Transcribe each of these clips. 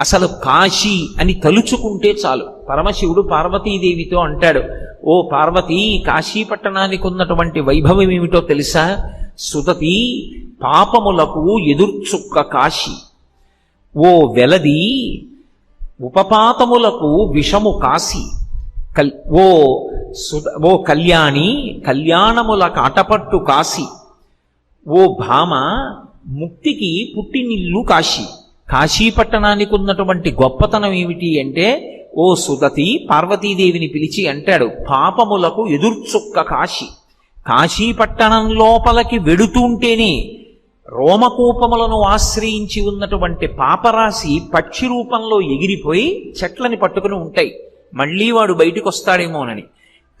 అసలు కాశీ అని తలుచుకుంటే చాలు. పరమశివుడు పార్వతీదేవితో అంటాడు ఓ పార్వతి కాశీ పట్టణానికి ఉన్నటువంటి వైభవం ఏమిటో తెలుసా? సుతతి పాపములకు ఎదుర్చుక్క కాశీ. ఓ వెలది ఉపపాతములకు విషము కాశీ. కల్ ఓ సుద ఓ కళ్యాణి కళ్యాణముల కాటపట్టు కాశీ. ఓ భామ ముక్తికి పుట్టినిల్లు కాశీ. కాశీపట్టణానికి ఉన్నటువంటి గొప్పతనం ఏమిటి అంటే ఓ సుదతి పార్వతీదేవిని పిలిచి అంటాడు పాపములకు ఎదుర్చుక్క కాశీ. కాశీపట్టణం లోపలికి వెడుతుంటేనే రోమకూపములను ఆశ్రయించి ఉన్నటువంటి పాపరాశి పక్షి రూపంలో ఎగిరిపోయి చెట్లని పట్టుకుని ఉంటాయి. మళ్ళీ వాడు బయటకు వస్తాడేమోనని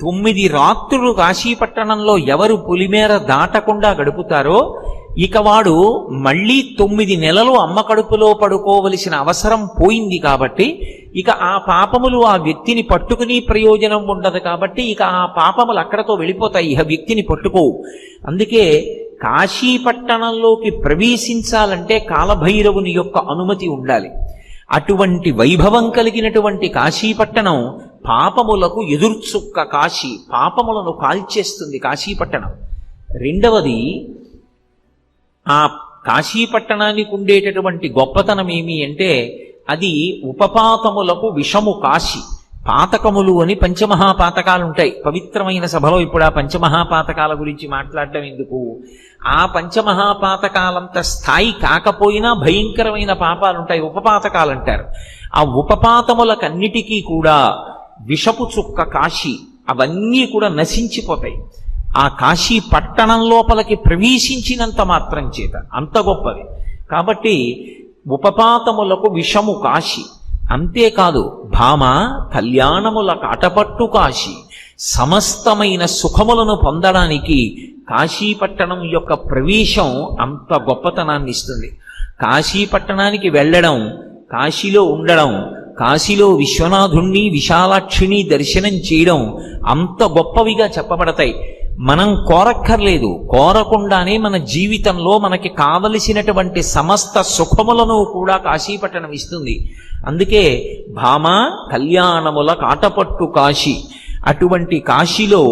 తొమ్మిది రాత్రులు కాశీపట్టణంలో ఎవరు పులిమేర దాటకుండా గడుపుతారో ఇక వాడు మళ్ళీ తొమ్మిది నెలలు అమ్మ కడుపులో పడుకోవలసిన అవసరం పోయింది కాబట్టి ఇక ఆ పాపములు ఆ వ్యక్తిని పట్టుకుని ప్రయోజనం ఉండదు కాబట్టి ఇక ఆ పాపములు అక్కడతో వెళ్ళిపోతాయి. ఇక వ్యక్తిని పట్టుకోవు. అందుకే కాశీపట్టణంలోకి ప్రవేశించాలంటే కాలభైరవుని యొక్క అనుమతి ఉండాలి. అటువంటి వైభవం కలిగినటువంటి కాశీపట్టణం పాపములకు ఎదుర్చుక్క కాశీ పాపములను కాల్చేస్తుంది కాశీపట్టణం రెండవది ఆ కాశీపట్టణానికి ఉండేటటువంటి గొప్పతనం ఏమి అంటే అది ఉపపాతములకు విషము కాశీ. పాతకములు అని పంచమహాపాతకాలు ఉంటాయి పవిత్రమైన సభలో ఇప్పుడు ఆ పంచమహాపాతకాల గురించి మాట్లాడడం ఎందుకు? ఆ పంచమహాపాతకాలంత స్థాయి కాకపోయినా భయంకరమైన పాపాలు ఉంటాయి ఉపపాతకాలు అంటారు ఆ ఉపపాతములకన్నిటికీ కూడా విషపు చుక్క కాశీ అవన్నీ కూడా నశించిపోతాయి. ఆ కాశీ పట్టణం లోపలికి ప్రవేశించినంత మాత్రం చేత. అంత గొప్పది. కాబట్టి ఉపపాతములకు విషము కాశీ. అంతేకాదు భామ కళ్యాణముల కాటపట్టు కాశీ. సమస్తమైన సుఖములను పొందడానికి కాశీపట్టణం యొక్క ప్రవేశం అంత గొప్పతనాన్ని ఇస్తుంది. కాశీపట్టణానికి వెళ్ళడం కాశీలో ఉండడం కాశీలో విశ్వనాథుణ్ణి విశాలాక్షిని దర్శనం చేయడం అంత గొప్పవిగా చెప్పబడతాయి. మనం కోరక్కర్లేదు. కోరకుండానే మన జీవితంలో మనకి కావలసినటువంటి సమస్త సుఖములను కూడా కాశీపట్టణం ఇస్తుంది. అందుకే భామ కళ్యాణముల కాటపట్టు కాశీ. అటువంటి కాశీలో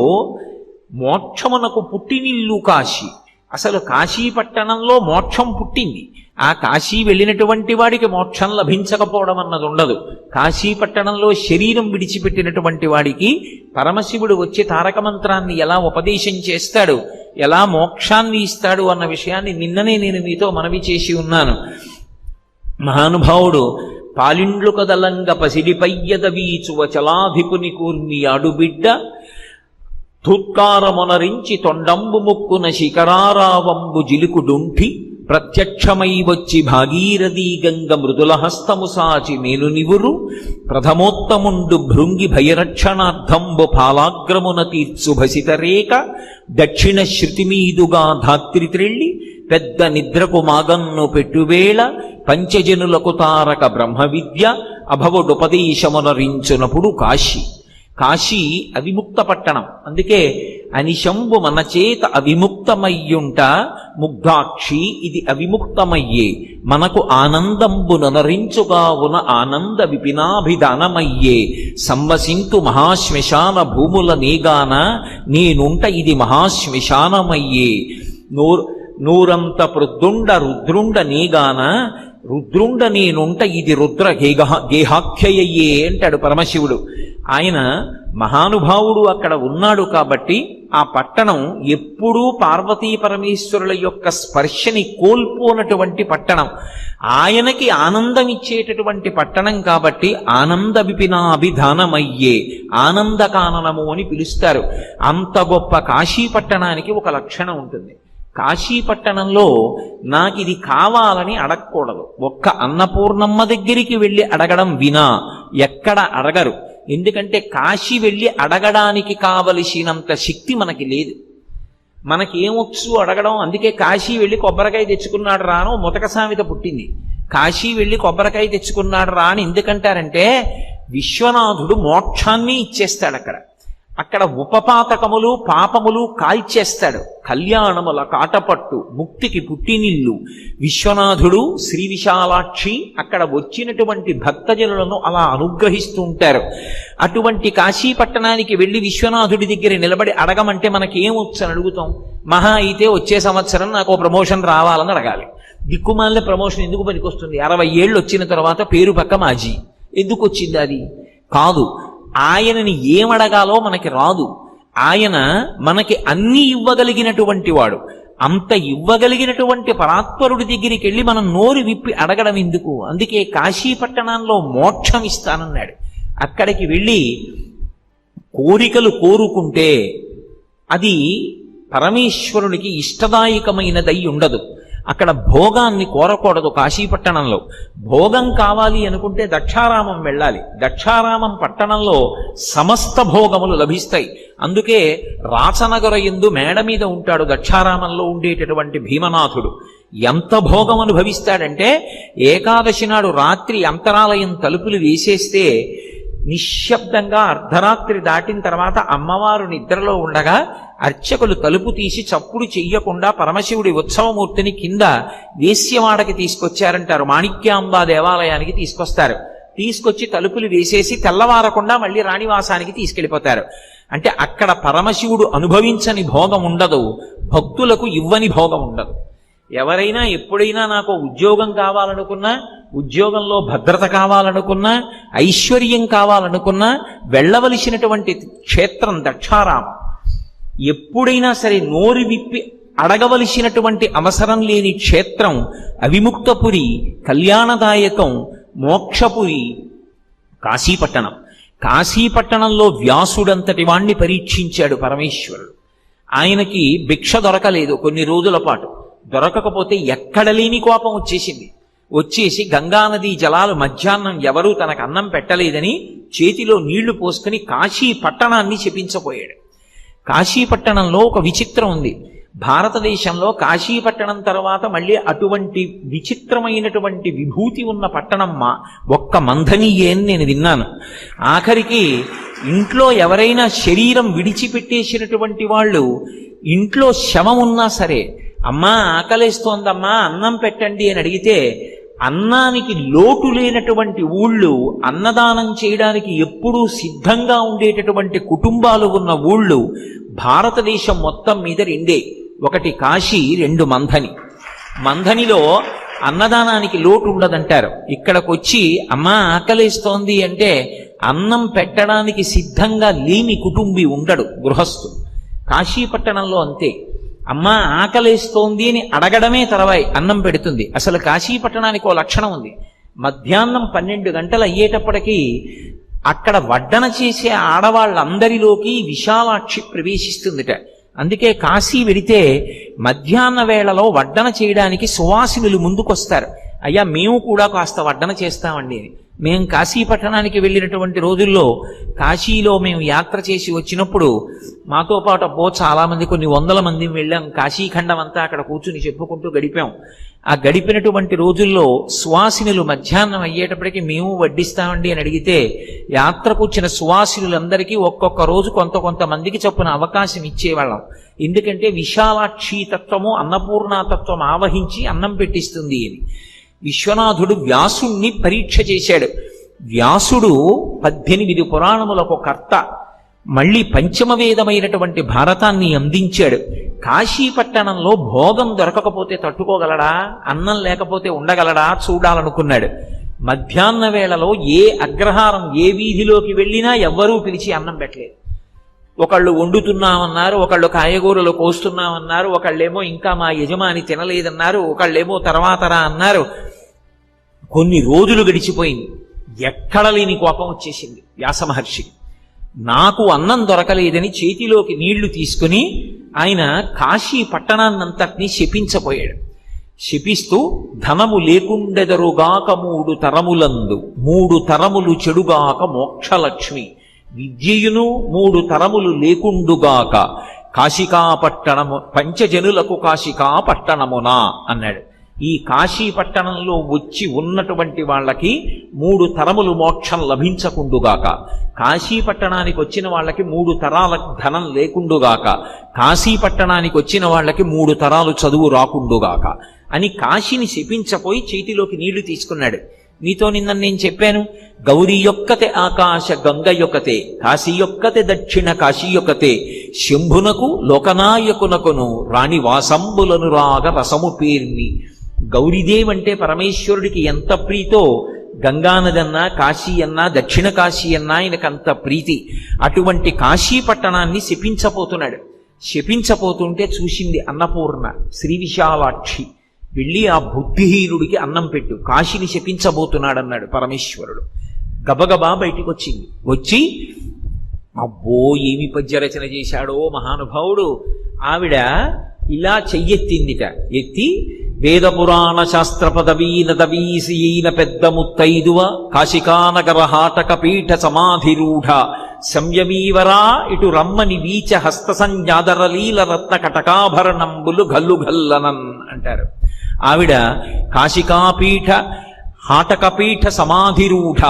మోక్షమునకు పుట్టినిల్లు కాశీ. అసలు కాశీపట్టణంలో మోక్షం పుట్టింది. ఆ కాశీ వెళ్ళినటువంటి వాడికి మోక్షం లభించకపోవడం అన్నది ఉండదు కాశీ పట్టణంలో శరీరం విడిచిపెట్టినటువంటి వాడికి పరమశివుడు వచ్చి తారక మంత్రాన్ని ఎలా ఉపదేశం చేస్తాడు ఎలా మోక్షాన్ని ఇస్తాడు అన్న విషయాన్ని నిన్ననే నేను మీతో మనవి చేసి ఉన్నాను. మహానుభావుడు పాలిండ్లు కదలంగ పసిడిపయ్యద వీచువ చలాధిపుని కూర్మి అడుబిడ్డ ధుత్కారమునరించి తొండంబు ముక్కున శిఖరారావంబు జిలుకుడుంఠి ప్రత్యక్షమై వచ్చి భాగీరథీ గంగ మృదులహస్తము సాచి మేలు నివురు ప్రథమోత్తముండు భృంగి భయరక్షణార్థంబు పాలాగ్రమున తీర్చు భసితరేక దక్షిణ శృతిమీదుగా ధాత్రి త్రిళ్ళి పెద్ద నిద్రకు మాగన్ను పెట్టువేళ. పంచజనులకు తారక బ్రహ్మ విద్య అభవుడుపదేశమునరించునప్పుడు కాశీ. కాశీ అవిముక్త పట్టణం. అందుకే అనిశంబు మన చేత అవిముక్తమయ్యుంట ముగ్ధాక్షి ఇది అవిముక్తమయ్యే. మనకు ఆనందంబు ననరించుగా ఉన్న ఆనంద విపినాభిధానమయ్యే. సంవసింతు మహాశ్మశాన భూముల నీగాన నేనుంట ఇది మహాశ్మశానమయ్యే. నూర్ నూరంత పృద్దుండ రుద్రుండ నీగాన రుద్రుండ నేనుంట ఇది రుద్ర గేహ గేహాఖ్యయ్యే అంటాడు పరమశివుడు. ఆయన మహానుభావుడు అక్కడ ఉన్నాడు కాబట్టి ఆ పట్టణం ఎప్పుడూ పార్వతీ పరమేశ్వరుల యొక్క స్పర్శని కోల్పోనటువంటి పట్టణం. ఆయనకి ఆనందం ఇచ్చేటటువంటి పట్టణం కాబట్టి ఆనంద విపినాభిధానమయ్యే ఆనందకాననము అని పిలుస్తారు. అంత గొప్ప కాశీ పట్టణానికి ఒక లక్షణం ఉంటుంది. కాశీ పట్టణంలో నాకు ఇది కావాలని అడగకూడదు. ఒక్క అన్నపూర్ణమ్మ దగ్గరికి వెళ్ళి అడగడం వినా ఎక్కడ అడగరు. ఎందుకంటే కాశీ వెళ్ళి అడగడానికి కావలసినంత శక్తి మనకి లేదు. మనకేమొచ్చు అడగడం? అందుకే కాశీ వెళ్ళి కొబ్బరికాయ తెచ్చుకున్నాడు రాను ముతక సామెత పుట్టింది. కాశీ వెళ్ళి కొబ్బరికాయ తెచ్చుకున్నాడు రా అని ఎందుకంటారంటే విశ్వనాథుడు మోక్షాన్ని ఇచ్చేస్తాడు అక్కడ అక్కడ ఉపపాతకములు పాపములు కాల్చేస్తాడు. కళ్యాణముల కాటపట్టు ముక్తికి పుట్టినిల్లు. విశ్వనాథుడు శ్రీ విశాలాక్షి అక్కడ వచ్చినటువంటి భక్తజనులను అలా అనుగ్రహిస్తూ ఉంటారు అటువంటి కాశీపట్టణానికి వెళ్ళి విశ్వనాథుడి దగ్గర నిలబడి అడగమంటే మనకేమొచ్చు అని అడుగుతాం? మహా అయితే వచ్చే సంవత్సరం నాకు ప్రమోషన్ రావాలని అడగాలి. దిక్కుమాలిన ప్రమోషన్ ఎందుకు పనికొస్తుంది? అరవై ఏళ్ళు వచ్చిన తర్వాత పేరు పక్క మాజీ. ఎందుకు వచ్చింది అది? కాదు ఆయనని ఏమడగాలో మనకి రాదు. ఆయన మనకి అన్ని ఇవ్వగలిగినటువంటి వాడు. అంత ఇవ్వగలిగినటువంటి పరాత్పరుడి దగ్గరికి వెళ్ళి మనం నోరు విప్పి అడగడం ఎందుకు? అందుకే కాశీ పట్టణంలో మోక్షం ఇస్తానన్నాడు. అక్కడికి వెళ్ళి కోరికలు కోరుకుంటే అది పరమేశ్వరుడికి ఇష్టదాయకమైనదై ఉండదు. అక్కడ భోగాన్ని కోరకూడదు కాశీపట్టణంలో. భోగం కావాలి అనుకుంటే దక్షారామం వెళ్ళాలి. దక్షారామం పట్టణంలో సమస్త భోగములు లభిస్తాయి. అందుకే రాచనగర ఎందు మేడ మీద ఉంటాడు దక్షారామంలో ఉండేటటువంటి భీమనాథుడు. ఎంత భోగం అనుభవిస్తాడంటే ఏకాదశి నాడు రాత్రి అంతరాలయం తలుపులు వేసేస్తే నిశ్శబ్దంగా అర్ధరాత్రి దాటిన తర్వాత అమ్మవారు నిద్రలో ఉండగా అర్చకులు తలుపు తీసి చప్పుడు చెయ్యకుండా పరమశివుడి ఉత్సవమూర్తిని కింద వేశ్యవాడకి తీసుకొచ్చారంటారు. మాణిక్యాంబా దేవాలయానికి తీసుకొస్తారు. తీసుకొచ్చి తలుపులు వేసేసి తెల్లవారకుండా మళ్ళీ రాణివాసానికి తీసుకెళ్ళిపోతారు. అంటే అక్కడ పరమశివుడు అనుభవించని భోగం ఉండదు. భక్తులకు ఇవ్వని భోగం ఉండదు. ఎవరైనా ఎప్పుడైనా నాకు ఉద్యోగం కావాలనుకున్నా ఉద్యోగంలో భద్రత కావాలనుకున్నా ఐశ్వర్యం కావాలనుకున్నా వెళ్ళవలసినటువంటి క్షేత్రం దక్షారామం. ఎప్పుడైనా సరే నోరు విప్పి అడగవలసినటువంటి అవసరం లేని క్షేత్రం అవిముక్తపురి కళ్యాణదాయకం మోక్షపురి కాశీపట్టణం. కాశీపట్టణంలో వ్యాసుడంతటి వాణ్ణి పరీక్షించాడు పరమేశ్వరుడు. ఆయనకి భిక్ష దొరకలేదు కొన్ని రోజుల పాటు. దొరకకపోతే ఎక్కడ లేని కోపం వచ్చేసింది. వచ్చేసి గంగానదీ జలాలు మధ్యాహ్నం ఎవరూ తనకు అన్నం పెట్టలేదని చేతిలో నీళ్ళు పోసుకుని కాశీ పట్టణాన్ని శపించబోయాడు. కాశీపట్టణంలో ఒక విచిత్రం ఉంది. భారతదేశంలో కాశీపట్టణం తర్వాత మళ్ళీ అటువంటి విచిత్రమైనటువంటి విభూతి ఉన్న పట్టణం మా ఒక్క మంధనీయే అని నేను విన్నాను. ఆఖరికి ఇంట్లో ఎవరైనా శరీరం విడిచిపెట్టేసినటువంటి వాళ్ళు ఇంట్లో శవం ఉన్నా సరే అమ్మా ఆకలేస్తోందమ్మా అన్నం పెట్టండి అని అడిగితే అన్నానికి లోటు లేనటువంటి ఊళ్ళు అన్నదానం చేయడానికి ఎప్పుడూ సిద్ధంగా ఉండేటటువంటి కుటుంబాలు ఉన్న ఊళ్ళు భారతదేశం మొత్తం మీద రెండే. ఒకటి కాశీ రెండు మంథని మంథనిలో అన్నదానానికి లోటు ఉండదంటారు. ఇక్కడికి వచ్చి అమ్మా ఆకలిస్తోంది అంటే అన్నం పెట్టడానికి సిద్ధంగా లేని కుటుంబి ఉండడు గృహస్థు. కాశీపట్టణంలో అంతే. అమ్మా ఆకలేస్తోంది అని అడగడమే తర్వాయి అన్నం పెడుతుంది. అసలు కాశీ పట్టణానికి ఓ లక్షణం ఉంది. మధ్యాహ్నం పన్నెండు గంటలు అయ్యేటప్పటికీ అక్కడ వడ్డన చేసే ఆడవాళ్ళందరిలోకి విశాలాక్షి ప్రవేశిస్తుందిట. అందుకే కాశీ వెడితే మధ్యాహ్న వేళలో వడ్డన చేయడానికి సువాసినులు ముందుకొస్తారు. అయ్యా మేము కూడా కాస్త వడ్డన చేస్తామండి అని. మేము కాశీ పట్టణానికి వెళ్ళినటువంటి రోజుల్లో కాశీలో మేము యాత్ర చేసి వచ్చినప్పుడు మాతో పాటు అబ్బో చాలామంది కొన్ని వందల మంది వెళ్ళాం. కాశీఖండం అంతా అక్కడ కూర్చుని చెప్పుకుంటూ గడిపాం. ఆ గడిపినటువంటి రోజుల్లో సువాసినులు మధ్యాహ్నం అయ్యేటప్పటికి మేము వడ్డిస్తామండి అని అడిగితే యాత్రకు వచ్చిన సువాసినులందరికీ ఒక్కొక్క రోజు కొంత కొంతమందికి చొప్పున అవకాశం ఇచ్చేవాళ్ళం. ఎందుకంటే విశాలాక్షి తత్వము అన్నపూర్ణాతత్వం ఆవహించి అన్నం పెట్టిస్తుంది అని. విశ్వనాథుడు వ్యాసుణ్ణి పరీక్ష చేశాడు. వ్యాసుడు పద్దెనిమిది పురాణములకు కర్త. మళ్ళీ పంచమవేదమైనటువంటి భారతాన్ని అందించాడు. కాశీపట్టణంలో భోగం దొరకకపోతే తట్టుకోగలడా? అన్నం లేకపోతే ఉండగలడా? చూడాలనుకున్నాడు. మధ్యాహ్న వేళలో ఏ అగ్రహారం ఏ వీధిలోకి వెళ్ళినా ఎవ్వరూ పిలిచి అన్నం పెట్టలేదు. ఒకళ్ళు వండుతున్నామన్నారు ఒకళ్ళు కాయగూరలు కోస్తున్నామన్నారు ఒకళ్ళేమో ఇంకా మా యజమాని తినలేదన్నారు ఒకళ్ళేమో తర్వాతరా అన్నారు. కొన్ని రోజులు గడిచిపోయింది. ఎక్కడ లేని కోపం వచ్చేసింది వ్యాస మహర్షికి నాకు అన్నం దొరకలేదని చేతిలోకి నీళ్ళు తీసుకుని ఆయన కాశీ పట్టణాన్నంతటినీ శపించపోయాడు శపిస్తూ ధనము లేకుండెదరుగాక మూడు తరములందు మూడు తరములు చెడుగాక మోక్షలక్ష్మి విద్యయును మూడు తరములు లేకుండుగాక కాశికా పట్టణము పంచజనులకు కాశికా పట్టణమునా అన్నాడు. ఈ కాశీ పట్టణంలో వచ్చి ఉన్నటువంటి వాళ్ళకి మూడు తరములు మోక్షం లభించకుండుగాక. కాశీ పట్టణానికి వచ్చిన వాళ్ళకి మూడు తరాల ధనం లేకుండుగాక. కాశీ పట్టణానికి వచ్చిన వాళ్ళకి మూడు తరాలు చదువు రాకుండుగాక. అని కాశీని శపించపోయి చేతిలోకి నీళ్ళు తీసుకున్నాడు. నీతో నిన్న నేను చెప్పాను గౌరీ యొక్కతే ఆకాశ గంగ యొక్కతే కాశీ యొక్కతే దక్షిణ కాశీ యొక్కతే. శంభునకు లోకనాయకునకును రాణి వాసంబులను రాగ రసము పేర్ని. గౌరీదేవ్ అంటే పరమేశ్వరుడికి ఎంత ప్రీతో గంగానదన్నా కాశీ అన్నా దక్షిణ కాశీ అన్నా ఆయనకంత ప్రీతి. అటువంటి కాశీ పట్టణాన్ని శపించపోతున్నాడు శపించపోతుంటే చూసింది అన్నపూర్ణ శ్రీ విశాలాక్షి. వెళ్ళి ఆ బుద్ధిహీనుడికి అన్నం పెట్టు కాశీని శపించబోతున్నాడన్నాడు పరమేశ్వరుడు. గబగబా బయటికి వచ్చింది వచ్చి అబ్బో ఏమి పద్యరచన చేశాడో మహానుభావుడు. ఆవిడ ఇలా చెయ్యెత్తిందిట. ఎత్తి వేద పురాణ శాస్త్ర పదవీన దవీసీన పెద్ద ముత్తైదువ కాశికానగర హాటక పీఠ సమాధిరూఢ సంయమీవరా ఇటు రమ్మని వీచ హస్త సంజాదరలీల రత్న కటకాభరణంబులు గల్లు గల్లనన్ అంటారు. ఆవిడ కాశికాపీఠ హాటకపీఠ సమాధిరూఢ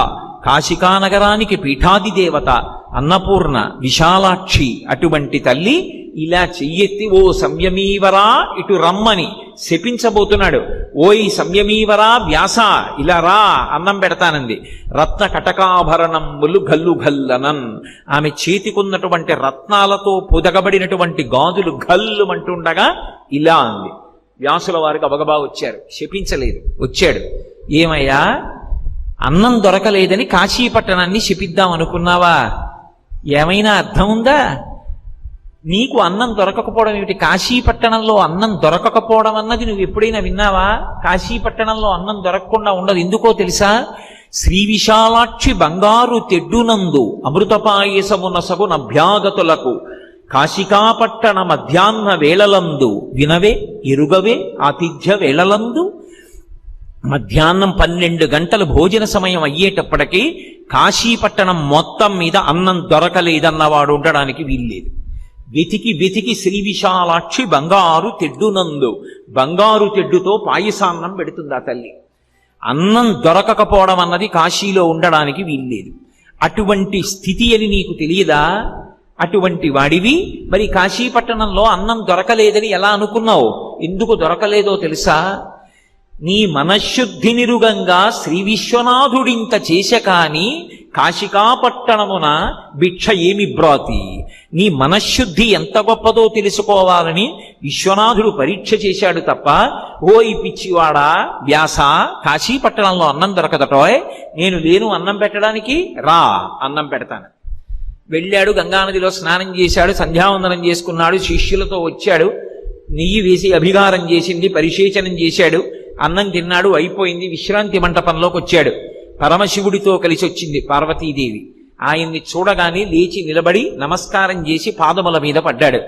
కాశికానగరానికి పీఠాది దేవత అన్నపూర్ణ విశాలాక్షి అటువంటి తల్లి ఇలా చెయ్యెత్తి ఓ సంయమీవరా ఇటు రమ్మని శపించబోతున్నాడు. ఓయ్ సంయమీవరా వ్యాస ఇలా రా అన్నం పెడతానంది. రత్న కటకాభరణములు గల్లు గల్లనన్ ఆమె చేతికున్నటువంటి రత్నాలతో పొదగబడినటువంటి గాజులు గల్లు అంటుండగా ఇలా అంది. వ్యాసుల వారికి అబగబా వచ్చారు. శపించలేదు. వచ్చాడు. ఏమయ్యా? అన్నం దొరకలేదని కాశీపట్టణాన్ని శపిద్దాం అనుకున్నావా ఏమైనా అర్థం ఉందా? నీకు అన్నం దొరకకపోవడం ఏమిటి? కాశీ పట్టణంలో అన్నం దొరకకపోవడం అన్నది నువ్వు ఎప్పుడైనా విన్నావా? కాశీ పట్టణంలో అన్నం దొరకకుండా ఉండదు. ఎందుకో తెలుసా? శ్రీ విశాలాక్షి బంగారు తెడ్డునందు అమృతపాయసమునసగు నభ్యాగతులకు కాశికాపట్టణ మధ్యాహ్న వేళలందు వినవే ఎరుగవే ఆతిథ్య వేళలందు మధ్యాహ్నం పన్నెండు గంటల భోజన సమయం అయ్యేటప్పటికీ కాశీపట్టణం మొత్తం మీద అన్నం దొరకలేదన్నవాడు ఉండడానికి వీల్లేదు. వెతికి వెతికి శ్రీ విశాలాక్షి బంగారు తెడ్డునందు బంగారు తెడ్డుతో పాయసాన్నం పెడుతుంది ఆ తల్లి? అన్నం దొరకకపోవడం అన్నది కాశీలో ఉండడానికి వీల్లేదు. అటువంటి స్థితి అని నీకు తెలియదా? అటువంటి వాడివి? మరి కాశీపట్టణంలో అన్నం దొరకలేదని ఎలా అనుకున్నావు? ఎందుకు దొరకలేదో తెలుసా? నీ మనశ్శుద్ధి నిరుగంగా శ్రీ విశ్వనాథుడింత చేశ కాని కాశికాపట్టణమున భిక్ష ఏమి బ్రాతి? నీ మనశ్శుద్ధి ఎంత గొప్పదో తెలుసుకోవాలని విశ్వనాథుడు పరీక్ష చేశాడు తప్ప ఓ ఈ పిచ్చివాడా వ్యాస కాశీపట్టణంలో అన్నం దొరకదటోయ్ నేను లేను అన్నం పెట్టడానికి రా అన్నం పెడతాను. వెళ్ళాడు గంగానదిలో స్నానం చేశాడు సంధ్యావందనం చేసుకున్నాడు శిష్యులతో వచ్చాడు నెయ్యి వేసి అభిగారం చేసింది పరిశేచనం చేశాడు అన్నం తిన్నాడు అయిపోయింది విశ్రాంతి మంటపంలోకి వచ్చాడు. పరమశివుడితో కలిసి వచ్చింది పార్వతీదేవి. ఆయన్ని చూడగానే లేచి నిలబడి నమస్కారం చేసి పాదముల మీద పడ్డాడు.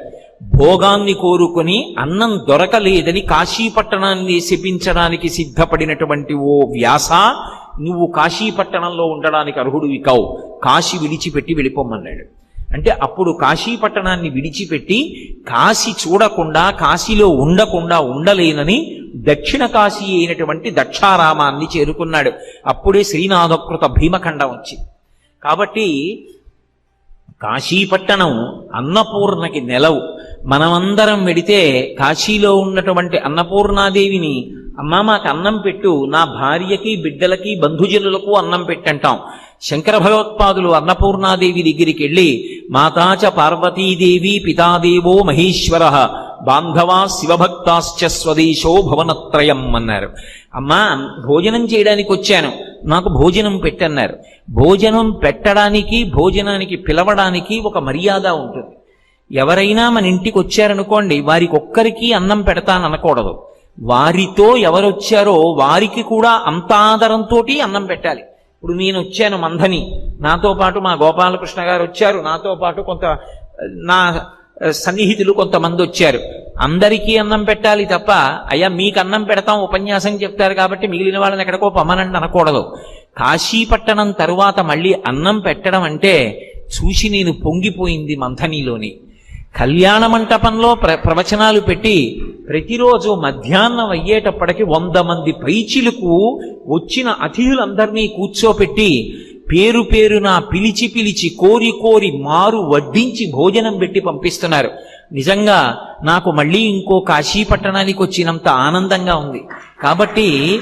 భోగాన్ని కోరుకొని అన్నం దొరకలేదని కాశీపట్టణాన్ని శపించడానికి సిద్ధపడినటువంటి ఓ వ్యాస నువ్వు కాశీపట్టణంలో ఉండడానికి అర్హుడివి కావు. కాశీ విడిచిపెట్టి వెళ్ళిపోమన్నాడు అంటే అప్పుడు కాశీపట్టణాన్ని విడిచిపెట్టి కాశీ చూడకుండా కాశీలో ఉండకుండా ఉండలేనని దక్షిణ కాశీ అయినటువంటి దక్షారామాన్ని చేరుకున్నాడు. అప్పుడే శ్రీనాథకృత భీమఖండం వచ్చింది కాబట్టి కాశీపట్టణం అన్నపూర్ణకి నెలవు. మనమందరం వెడితే కాశీలో ఉన్నటువంటి అన్నపూర్ణాదేవిని అమ్మ మాకు అన్నం పెట్టు నా భార్యకి బిడ్డలకి బంధుజనులకు అన్నం పెట్టంటాం. శంకర భగవత్పాదులు అన్నపూర్ణాదేవి దగ్గరికి వెళ్ళి మాతాచ పార్వతీదేవి పితాదేవో మహేశ్వర బాంధవా శివభక్తాశ్చ స్వదేశో భవనత్రయం అన్నారు. అమ్మా భోజనం చేయడానికి వచ్చాను. నాకు భోజనం పెట్టన్నారు. భోజనం పెట్టడానికి భోజనానికి పిలవడానికి ఒక మర్యాద ఉంటుంది. ఎవరైనా మన ఇంటికి వచ్చారనుకోండి వారికి ఒక్కరికి అన్నం పెడతాననకూడదు. వారితో ఎవరొచ్చారో వారికి కూడా అంత ఆదరంతో అన్నం పెట్టాలి. ఇప్పుడు నేను వచ్చాను మంధని. నాతో పాటు మా గోపాలకృష్ణ గారు వచ్చారు నాతో పాటు కొంత నా సన్నిహితులు కొంతమంది వచ్చారు. అందరికీ అన్నం పెట్టాలి తప్ప అయ్యా మీకు అన్నం పెడతాం ఉపన్యాసం చెప్తారు కాబట్టి మిగిలిన వాళ్ళని ఎక్కడికో పమ్మనండి అనకూడదు. కాశీపట్టణం తరువాత మళ్ళీ అన్నం పెట్టడం అంటే చూసి నేను పొంగిపోయింది మంథనిలోని. కళ్యాణ మంటపంలో ప్ర ప్రవచనాలు పెట్టి ప్రతిరోజు మధ్యాహ్నం అయ్యేటప్పటికి వంద మంది పైచిలకు వచ్చిన అతిథులందరినీ కూర్చోపెట్టి పేరు పేరున పిలిచి పిలిచి కోరి కోరి మారు వడ్డించి భోజనం పెట్టి పంపిస్తున్నారు. నిజంగా నాకు మళ్ళీ ఇంకో కాశీ పట్టణానికి వచ్చినంత ఆనందంగా ఉంది. కాబట్టి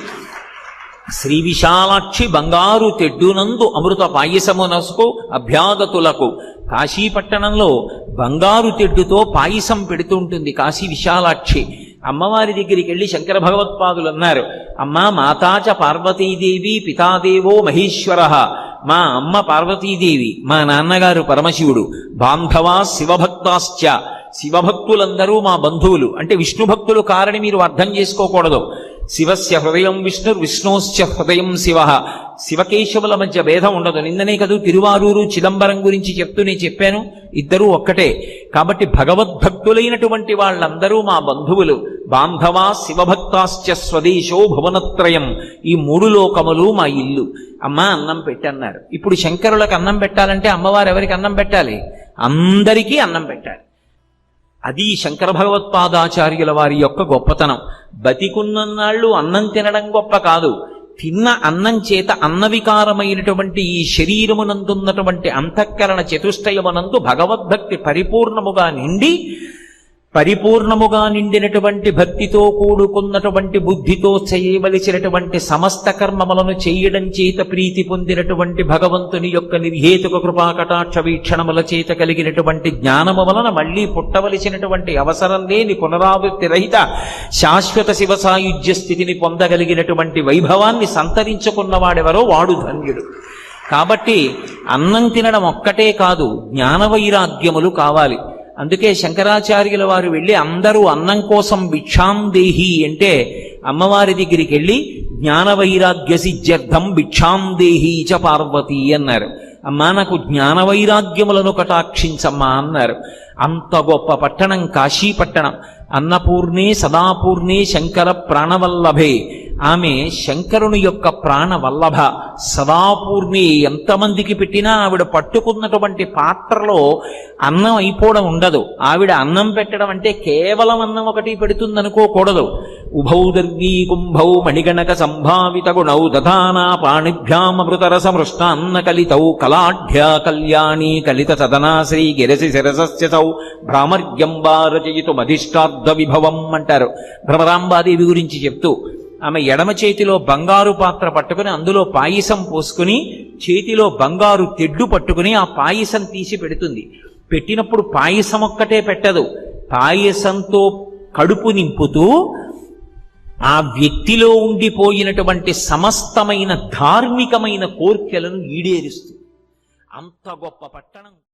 శ్రీ విశాలాక్షి బంగారు తెడ్డునందు అమృత పాయసము నసుకు అభ్యాగతులకు కాశీపట్టణంలో బంగారు తెడ్డుతో పాయసం పెడుతుంటుంది కాశీ విశాలాక్షి. అమ్మవారి దగ్గరికి వెళ్ళి శంకర భగవత్పాదులు అన్నారు అమ్మా మాతాచ పార్వతీదేవి పితాదేవో మహేశ్వర మా అమ్మ పార్వతీదేవి మా నాన్నగారు పరమశివుడు బాంధవా శివభక్తాశ్చ శివభక్తులందరూ మా బంధువులు. అంటే విష్ణు భక్తులు కారని మీరు అర్థం చేసుకోకూడదు. శివస్య హృదయం విష్ణు విష్ణోశ్చ హృదయం శివ. శివకేశవుల మధ్య భేదం ఉండదు. నిన్ననే కదూ తిరువారూరు చిదంబరం గురించి చెప్తూ నేను చెప్పాను. ఇద్దరూ ఒక్కటే. కాబట్టి భగవద్భక్తులైనటువంటి వాళ్ళందరూ మా బంధువులు. బాంధవా శివభక్తాశ్చ స్వదేశో భువనత్రయం. ఈ మూడు లోకములు మా ఇల్లు. అమ్మ అన్నం పెట్టన్నారు. ఇప్పుడు శంకరులకు అన్నం పెట్టాలంటే అమ్మవారు ఎవరికి అన్నం పెట్టాలి? అందరికీ అన్నం పెట్టాలి. అది శంకర భగవత్పాదాచార్యుల వారి యొక్క గొప్పతనం. బతికున్నన్నాళ్ళు అన్నం తినడం గొప్ప కాదు. తిన్న అన్నం చేత అన్నవికారమైనటువంటి ఈ శరీరమునందున్నటువంటి అంతఃకరణ చతుష్టయమునందు భగవద్భక్తి పరిపూర్ణముగా నిండి పరిపూర్ణముగా నిండినటువంటి భక్తితో కూడుకున్నటువంటి బుద్ధితో చేయవలసినటువంటి సమస్త కర్మములను చేయడం చేత ప్రీతి పొందినటువంటి భగవంతుని యొక్క నిర్హేతుక కృపాకటాక్ష వీక్షణముల చేత కలిగినటువంటి జ్ఞానము వలన మళ్ళీ పుట్టవలసినటువంటి అవసరం లేని పునరావృత్తి రహిత శాశ్వత శివ సాయుధ్య స్థితిని పొందగలిగినటువంటి వైభవాన్ని సంతరించుకున్నవాడెవరో వాడు ధన్యుడు. కాబట్టి అన్నం తినడం ఒక్కటే కాదు జ్ఞాన వైరాగ్యములు కావాలి. అందుకే శంకరాచార్యుల వారు వెళ్ళి అందరూ అన్నం కోసం భిక్షాం దేహి అంటే అమ్మవారి దగ్గరికి వెళ్ళి జ్ఞాన వైరాగ్య సిద్ధ్యర్థం భిక్షాం దేహి చ పార్వతి అన్నారు. అమ్మా నాకు జ్ఞాన వైరాగ్యములను కటాక్షించమ్మా అన్నారు. అంత గొప్ప పట్టణం కాశీ పట్టణం అన్నపూర్ణే సదాపూర్ణే శంకర ప్రాణవల్లభే. ఆమె శంకరుని యొక్క ప్రాణవల్లభ సదాపూర్ణి ఎంతమందికి పెట్టినా ఆవిడ పట్టుకున్నటువంటి పాత్రలో అన్నం అయిపోవడం ఉండదు. ఆవిడ అన్నం పెట్టడం అంటే కేవలం అన్నం ఒకటి పెడుతుందనుకోకూడదు. ఉభౌ దర్వీ కుంభౌ మణిగణక సంభావిత గుణౌ దధానా పాణిభ్యామృతరస మృష్టాన్న కలితౌ కలాఢ్య కళ్యాణి కలిత సదనా శ్రీ గిరసి శిరసస్యసౌ భ్రామర్యంబా రచయితు విభవం అంటారు. భ్రమరాంబాదేవి గురించి చెప్తూ ఆమె ఎడమ చేతిలో బంగారు పాత్ర పట్టుకుని అందులో పాయసం పోసుకుని చేతిలో బంగారు తెడ్డు పట్టుకుని ఆ పాయసం తీసి పెడుతుంది. పెట్టినప్పుడు పాయసం ఒక్కటే పెట్టదు. పాయసంతో కడుపు నింపుతూ ఆ వ్యక్తిలో ఉండిపోయినటువంటి సమస్తమైన ధార్మికమైన కోర్కెలను ఈడేరుస్తుంది. అంత గొప్ప పట్టణం.